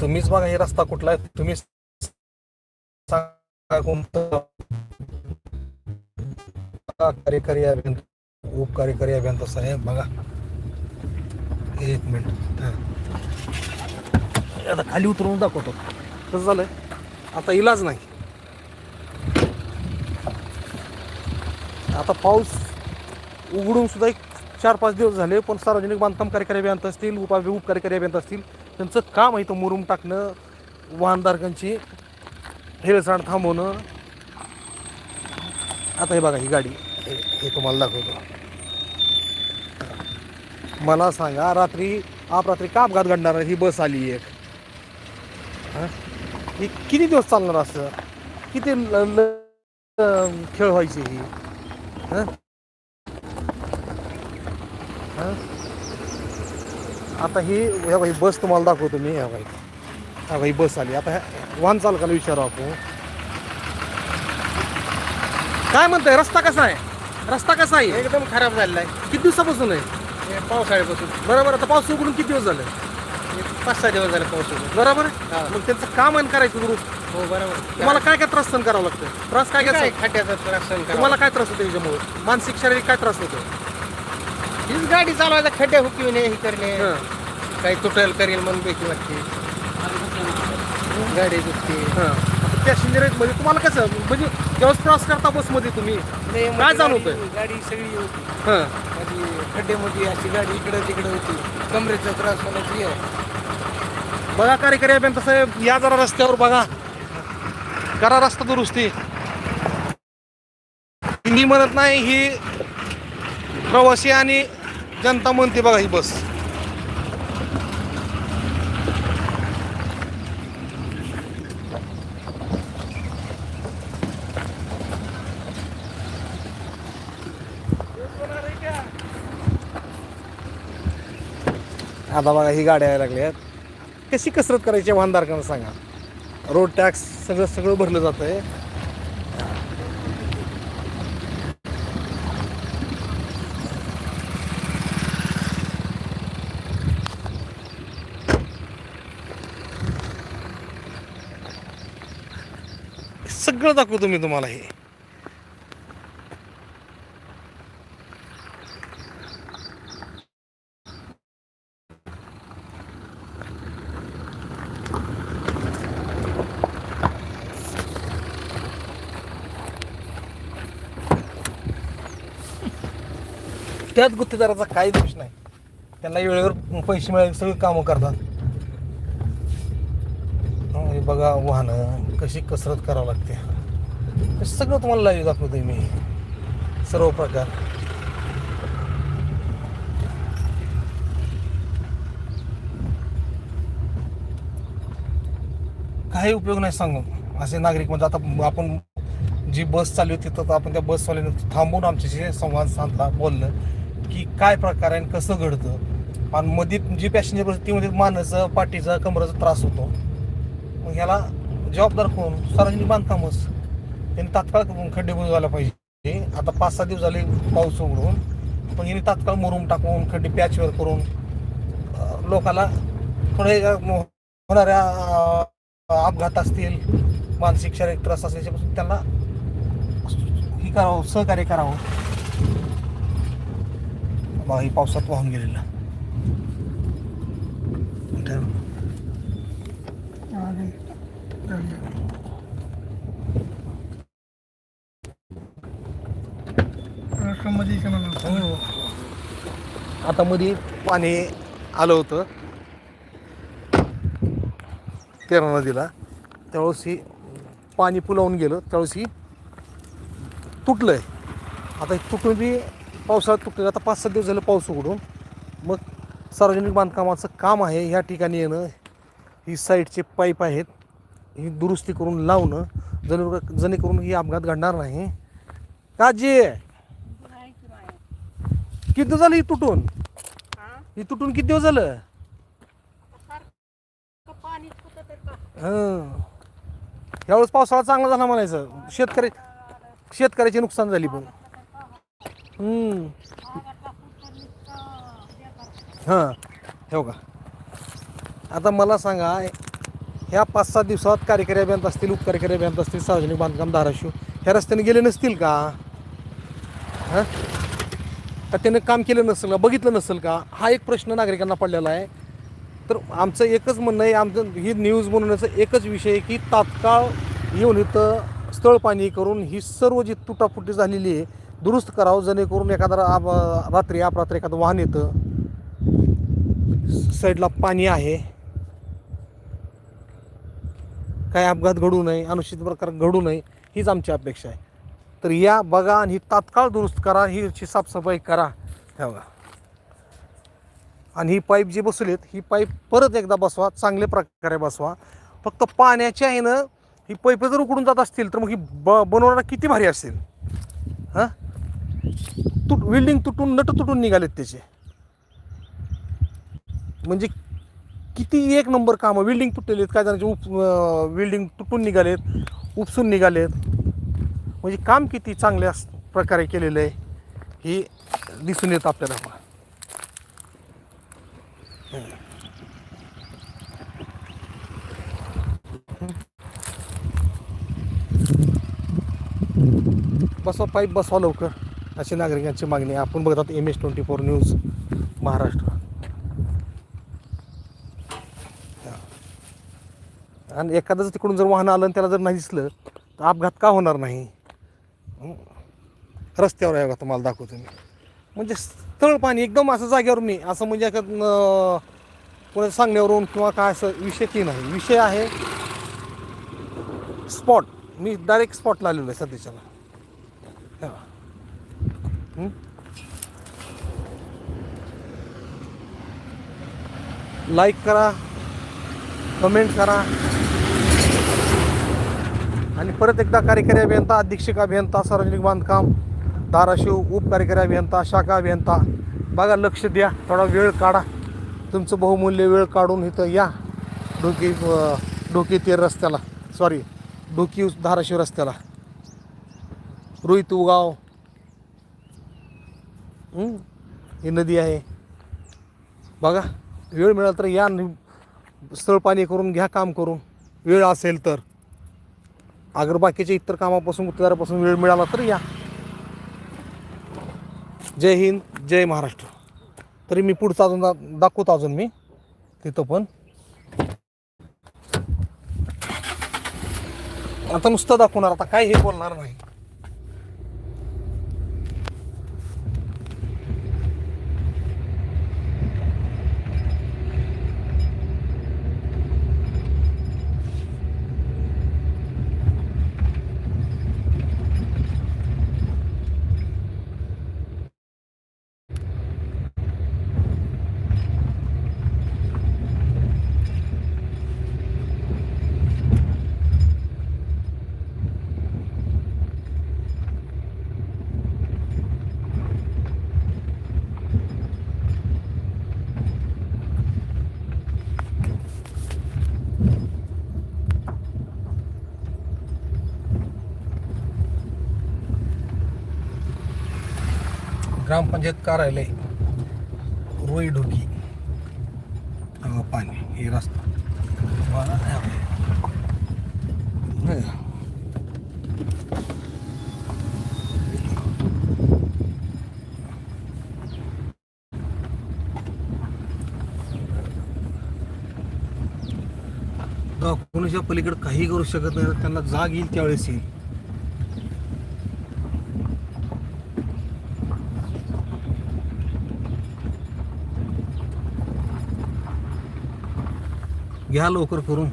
तुम्हीच बघा हे रस्ता कुठला आहे तुम्ही सांगा कार्यकारी अभियंता उपकार्यकारी अभियंता साहेब बघा. एक मिनिट. आता खाली उतरून दाखवतो. कसं झालंय? आता इलाज नाही. आता पाऊस उघडून सुद्धा एक चार पाच दिवस झाले पण सार्वजनिक बांधकाम कार्यकारी अभियंता असतील उप उपकार्यकारी अभियंता असतील त्यांचं काम आहे इथं मुरुम टाकणं वाहनधारकांची हेळसाण थांबवणं. आता हे बघा ही गाडी हे हे तुम्हाला दाखवतो. मला सांगा रात्री आप रात्री का अपघात घडणार ही बस आली एक. ही? किती दिवस चालणार असं? किती ल- ल- खेळ व्हायची ही? हां? आता ही ह्या बाई बस तुम्हाला दाखवतो मी ह्या बाई. ह्या बाई बस आली. आता ह्या- वाहन चालकाला विचारू आपण. काय म्हणताय रस्ता कसा आहे? रस्ता कसा आहे? एकदम खराब झालेला आहे. किती दिवसापासून आहे? पावसाळ्यापासून. बरोबर आता पाऊस उघडून किती दिवस झाले? पाच सहा दिवस झाले पाऊस होतो बरोबर? हा. मग त्यांचं काम आहे करायचं दुरुस्त? हो बरोबर. तुम्हाला काय काय त्रास सहन करावा लागतं? त्रास काय काय खड्ड्याचा त्रास सहन. तुम्हाला काय त्रास होतो त्याच्यामुळे मानसिक शारीरिक काय त्रास होतो? हीच गाडी चालवायचा खड्डे हुकविणे हे करणे. काही तुटेल करेल म्हणून भीती वाटते. गाडी दुखते. पॅसेंजर आहेत म्हणजे तुम्हाला कसं म्हणजे ज्यावेळेस प्रवास करता बसमध्ये तुम्ही लय मोठी काय जाणवतंय? गाडी- गाडी सगळी होती. हं. माझी खड्डेमध्ये अशी गाडी इकडं तिकडं होती. कमरेचा त्रास होण्याची आहे. बघा कार्यकारी अभियंता साहेब या जरा रस्त्यावर बघा. करा रस्ता दुरुस्ती. मी म्हणत नाही ही प्रवासी आणि जनता म्हणते बघा ही बस. आता बघा ही गाड्या यायला लागल्यात. कशी कसरत करायची आहे वाहनधारकांना सांगा. रोड टॅक्स सगळं सगळं भरलं जातं आहे सगळं दाखवतो मी तुम्हाला हे. त्यात गुत्तेदाराचा काही दोष नाही. त्यांना वेळेवर पैसे मिळाले सगळी कामं करतात. बघा वाहनं कशी कसरत करावं लागते. सगळं तुम्हाला लाईव्ह दाखवतोय मी. सर्व प्रकार. काही उपयोग नाही सांगून असे नागरिक म्हणजे आता आपण जी बस चालली होती तर आपण त्या बसवाल्याने थांबून आमच्याशी संवाद साधला बोललं की काय प्रकार आहे आणि कसं घडतं. आणि मध्ये जी पॅसेंजर बस ती म्हणजे मध्ये मानाचं पाठीचा कमराचा त्रास होतो. मग ह्याला जबाबदार कोण? सार्वजनिक बांधकामच. त्यांनी तात्काळ खड्डे बुजवायला पाहिजे. आता पाच सहा दिवस झाले पाऊस उघडून. पण यांनी तात्काळ मुरुम टाकून खड्डे पॅचवर करून लोकाला थोडे होणाऱ्या अपघात असतील मानसिक शारीरिक त्रास असेल याच्यापासून त्यांना ही करावं सहकार्य करावं. बघा ही पावसात वाहून गेलेला. आणि हो. आता मध्ये पाणी आलं होतं. तेरा नदीला. त्यावेळेस ही पाणी पुलावून गेलं. त्यावेळेस ही तुटलंय. आता हे तुटून बी पावसाळ्यात तुटलं आता पाच सात दिवस झालं पाऊस उघडून. मग सार्वजनिक बांधकामाचं काम आहे. ह्या ठिकाणी येणं. ही साईडचे पाईप आहेत. ही दुरुस्ती करून लावणं. जणे जेणेकरून ही अपघात घडणार नाही. काजी! किती दिवस झालं ही तुटून? ही? तुटून किती दिवस झालं? हं. यावेळेस पावसाळा चांगला झाला म्हणायचं. शेतकरी शेतकऱ्याची नुकसान झाली पण. हम्म हां. हो का? आता मला सांगा ह्या पाच सात दिवसात कार्यकारी अभियंता असतील उपकार्यकारी अभियंता असतील सार्वजनिक बांधकाम धाराशिव ह्या रस्त्याने गेले नसतील का? हां? का त्यानं काम केलं नसेल का बघितलं नसेल का? हा एक प्रश्न नागरिकांना पडलेला आहे. तर आमचं एकच म्हणणं आहे आमचं ही न्यूज बनवण्याचा एकच विषय आहे की तात्काळ येऊन इथं स्थळ पाणी करून ही सर्व जी तुटाफुटी झालेली आहे दुरुस्त करावं जेणेकरून एखादा आप रात्री अपरात्री एखादं वाहन येतं. साईडला पाणी आहे. काय अपघात घडू नये अनुचित प्रकार घडू नये हीच आमची अपेक्षा आहे. तर या बघा आणि ही तात्काळ दुरुस्त करा हीची साफसफाई करा. हे बघा आणि ही पाईप जी बसवलीत ही पाईप परत एकदा बसवा चांगल्या प्रकारे बसवा. फक्त पाण्याच्या ह्यानं ही पाईप जर उकडून जात असतील तर मग ही ब बनवणारा किती भारी असेल? हां? तुट विल्डिंग तुटून नट तुटून निघालेत त्याचे. म्हणजे किती एक नंबर कामं विल्डिंग तुटलेली आहेत काय जणांचे उप विल्डिंग तुटून निघालेत उपसून निघालेत. म्हणजे काम किती चांगल्या प्रकारे केलेलं आहे हे दिसून येतं आपल्याला. बसवा पाईप बसवा लवकर. अशी नागरिकांची मागणी आपण बघतात M S twenty four news Maharashtra आणि एखादं तिकडून जर वाहन आलं आणि त्याला जर नाही दिसलं तर अपघात का होणार नाही? रस्त्यावर आहे बघा तुम्हाला दाखवतो मी. म्हणजे स्थळ पाणी एकदम असं जागेवर मी असं म्हणजे एखाद कोणाच्या सांगण्यावरून किंवा काय असं विषय ती नाही. विषय आहे स्पॉट मी डायरेक्ट स्पॉटला आलेलो आहे सध्याच्याला हे. लाईक करा कमेंट करा. आणि परत एकदा कार्यकारी अभियंता अधीक्षक अभियंता सार्वजनिक बांधकाम धाराशिव उपकार्यकारी अभियंता शाखा अभियंता बघा लक्ष द्या थोडा वेळ काढा. तुमचं बहुमूल्य वेळ काढून इथं या. डोकी ढोकी डोकी तेर रस्त्याला सॉरी डोकी धाराशिव रस्त्याला. रोहित उगाव ही नदी आहे. बघा वेळ मिळाला तर या स्थळ पाणी करून घ्या काम करून. वेळ असेल तर. अगर बाकीच्या इतर कामापासून गुत्तेदारापासून वेळ मिळाला तर या. जय हिंद जय महाराष्ट्र. तरी मी पुढचं अजून दा दाखवतो अजून मी. तिथं पण. आता नुसतं दाखवणार आता काय हे बोलणार नाही. ग्रामपंचायत कार्यालय रोई ढोकी पाणी हे रस्ता. कोणाच्या पलीकडे काही करू शकत नाही त्यांना जाग येईल त्यावेळेस येईल. घ्या लवकर करून.